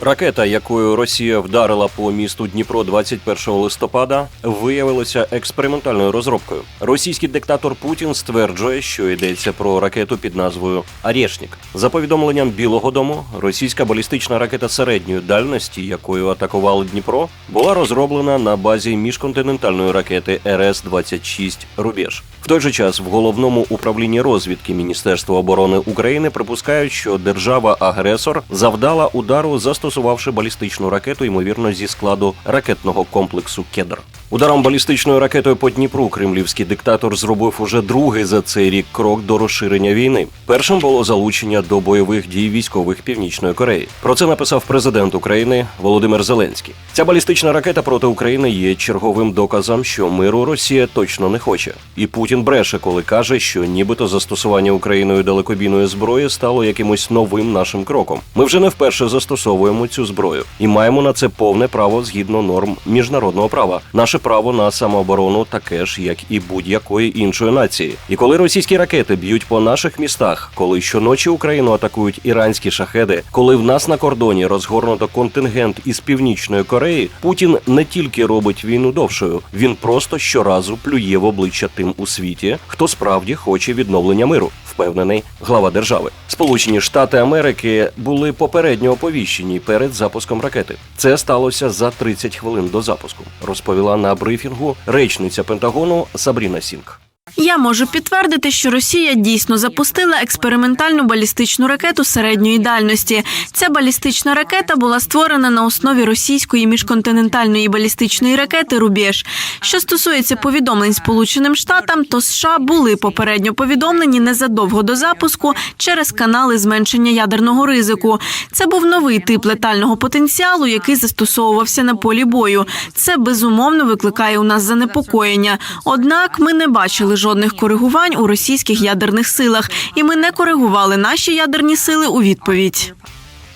Ракета, якою Росія вдарила по місту Дніпро 21 листопада, виявилася експериментальною розробкою. Російський диктатор Путін стверджує, що йдеться про ракету під назвою Арєшнік. За повідомленням Білого Дому, російська балістична ракета середньої дальності, якою атакували Дніпро, була розроблена на базі міжконтинентальної ракети РС-26 Рубеж. В той же час в головному управлінні розвідки Міністерства оборони України припускають, що держава-агресор завдала удару, застосувавши балістичну ракету, ймовірно, зі складу ракетного комплексу Кедр. Ударом балістичною ракетою по Дніпру кремлівський диктатор зробив уже другий за цей рік крок до розширення війни. Першим було залучення до бойових дій військових Північної Кореї. Про це написав президент України Володимир Зеленський. Ця балістична ракета проти України є черговим доказом, що миру Росія точно не хоче. І Путін бреше, коли каже, що нібито застосування Україною далекобійної зброї стало якимось новим нашим кроком. Ми вже не вперше застосовуємо цю зброю і маємо на це повне право згідно норм міжнародного права. Наше право на самооборону таке ж, як і будь-якої іншої нації. І коли російські ракети б'ють по наших містах, коли щоночі Україну атакують іранські шахеди, коли в нас на кордоні розгорнуто контингент із північної Кореї, Путін не тільки робить війну довшою, він просто щоразу плює в обличчя тим у світі, хто справді хоче відновлення миру. Впевнений глава держави. Сполучені Штати Америки були попередньо оповіщені перед запуском ракети. Це сталося за 30 хвилин до запуску, розповіла на брифінгу речниця Пентагону Сабріна Сінг. Я можу підтвердити, що Росія дійсно запустила експериментальну балістичну ракету середньої дальності. Ця балістична ракета була створена на основі російської міжконтинентальної балістичної ракети Рубеж. Що стосується повідомлень Сполученим Штатам, то США були попередньо повідомлені незадовго до запуску через канали зменшення ядерного ризику. Це був новий тип летального потенціалу, який застосовувався на полі бою. Це безумовно викликає у нас занепокоєння. Однак ми не бачили жодних коригувань у російських ядерних силах, і ми не коригували наші ядерні сили у відповідь.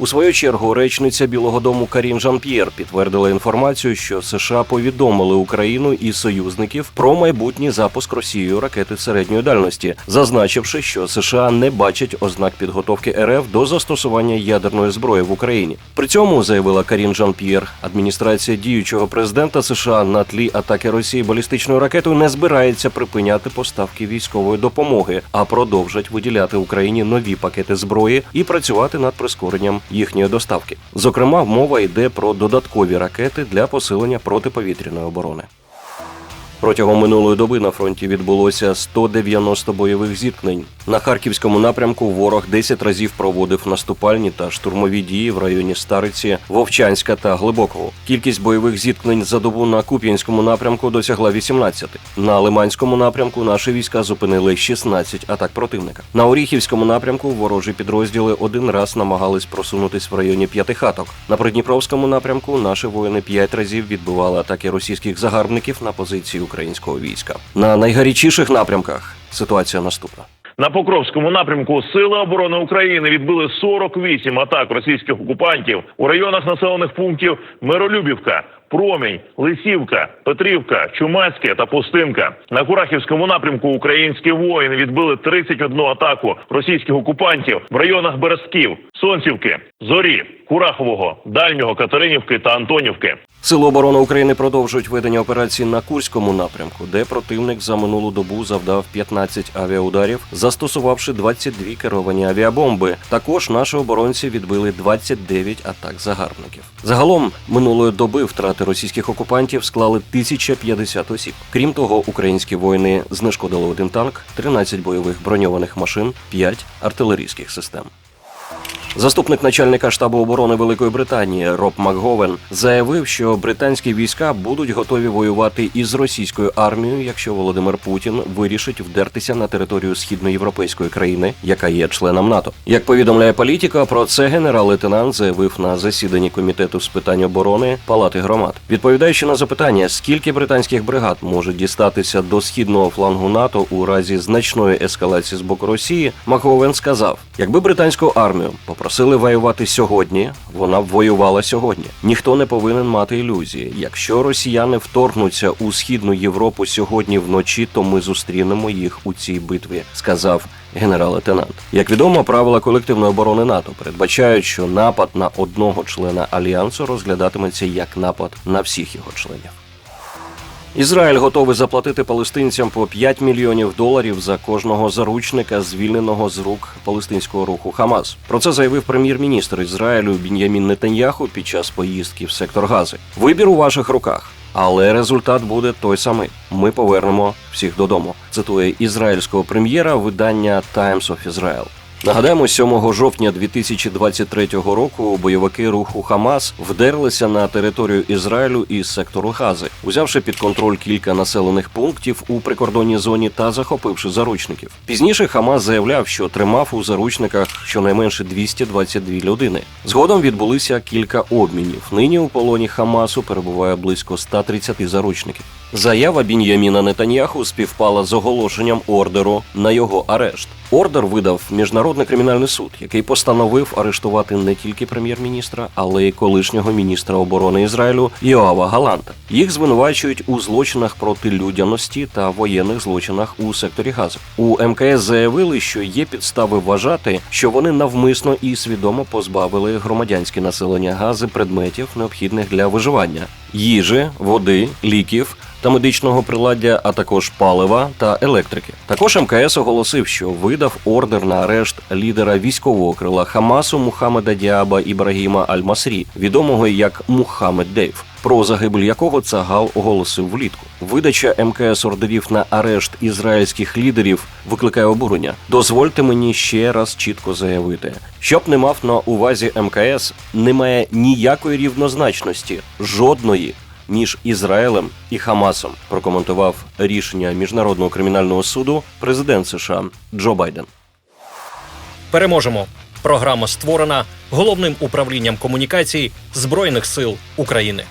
У свою чергу речниця Білого Дому Карін Жан-П'єр підтвердила інформацію, що США повідомили Україну і союзників про майбутній запуск Росією ракети середньої дальності, зазначивши, що США не бачать ознак підготовки РФ до застосування ядерної зброї в Україні. При цьому заявила Карін Жан-П'єр, адміністрація діючого президента США на тлі атаки Росії балістичною ракетою не збирається припиняти поставки військової допомоги, а продовжать виділяти Україні нові пакети зброї і працювати над прискоренням їхньої доставки. Зокрема, мова йде про додаткові ракети для посилення протиповітряної оборони. Протягом минулої доби на фронті відбулося 190 бойових зіткнень. На харківському напрямку ворог 10 разів проводив наступальні та штурмові дії в районі Стариці, Вовчанська та Глибокого. Кількість бойових зіткнень за добу на Куп'янському напрямку досягла 18. На Лиманському напрямку наші війська зупинили 16 атак противника. На Оріхівському напрямку ворожі підрозділи один раз намагались просунутись в районі П'ятихаток. На Придніпровському напрямку наші воїни 5 разів відбивали атаки російських загарбників на позиції українського війська. На найгарячіших напрямках ситуація наступна. На Покровському напрямку Сили оборони України відбили 48 атак російських окупантів у районах населених пунктів Миролюбівка, Промінь, Лисівка, Петрівка, Чумацьке та Пустинка. На Курахівському напрямку українські воїни відбили 31 атаку російських окупантів в районах Березків, Сонцівки, Зорі, Курахового, Дальнього, Катеринівки та Антонівки. Сили оборони України продовжують ведення операції на Курському напрямку, де противник за минулу добу завдав 15 авіаударів, застосувавши 22 керовані авіабомби. Також наші оборонці відбили 29 атак загарбників. Загалом минулої доби втрати російських окупантів склали 1050 осіб. Крім того, українські воїни знешкодили один танк, 13 бойових броньованих машин, 5 артилерійських систем. Заступник начальника штабу оборони Великої Британії Роб Макговен заявив, що британські війська будуть готові воювати із російською армією, якщо Володимир Путін вирішить вдертися на територію східноєвропейської країни, яка є членом НАТО. Як повідомляє політика, про це генерал-лейтенант заявив на засіданні комітету з питань оборони Палати громад, відповідаючи на запитання, скільки британських бригад може дістатися до східного флангу НАТО у разі значної ескалації з боку Росії, Макговен сказав: Якби британську армію попросили воювати сьогодні, вона б воювала сьогодні. Ніхто не повинен мати ілюзії. Якщо росіяни вторгнуться у східну Європу сьогодні вночі, то ми зустрінемо їх у цій битві, сказав генерал-лейтенант. Як відомо, правила колективної оборони НАТО передбачають, що напад на одного члена альянсу розглядатиметься як напад на всіх його членів. Ізраїль готовий заплатити палестинцям по 5 мільйонів доларів за кожного заручника, звільненого з рук палестинського руху Хамас. Про це заявив прем'єр-міністр Ізраїлю Бін'ямін Нетаньяху під час поїздки в сектор Гази. Вибір у ваших руках. Але результат буде той самий. Ми повернемо всіх додому. Цитує ізраїльського прем'єра видання Times of Israel. Нагадаємо, 7 жовтня 2023 року бойовики руху Хамас вдерлися на територію Ізраїлю із сектору Гази, узявши під контроль кілька населених пунктів у прикордонній зоні та захопивши заручників. Пізніше Хамас заявляв, що тримав у заручниках щонайменше 222 людини. Згодом відбулися кілька обмінів. Нині у полоні Хамасу перебуває близько 130 заручників. Заява Бін'яміна Нетаньяху співпала з оголошенням ордеру на його арешт. Ордер видав міжнародний кримінальний суд, який постановив арештувати не тільки прем'єр-міністра, але й колишнього міністра оборони Ізраїлю Йоава Галанта. Їх звинувачують у злочинах проти людяності та воєнних злочинах у секторі Гази. У МКС заявили, що є підстави вважати, що вони навмисно і свідомо позбавили громадянське населення Гази предметів, необхідних для виживання їжі, води, ліків та медичного приладдя, а також палива та електрики. Також МКС оголосив, що видав ордер на арешт лідера військового крила Хамасу Мухаммеда Діаба Ібрагіма Аль-Масрі, відомого як Мухаммед Дейв. Про загибель якого Цагал оголосив влітку. Видача МКС ордерів на арешт ізраїльських лідерів викликає обурення. Дозвольте мені ще раз чітко заявити, щоб не мав на увазі МКС, немає ніякої рівнозначності, жодної між Ізраїлем і Хамасом. Прокоментував рішення міжнародного кримінального суду президент США Джо Байден. Переможемо. Програма створена головним управлінням комунікацій Збройних сил України.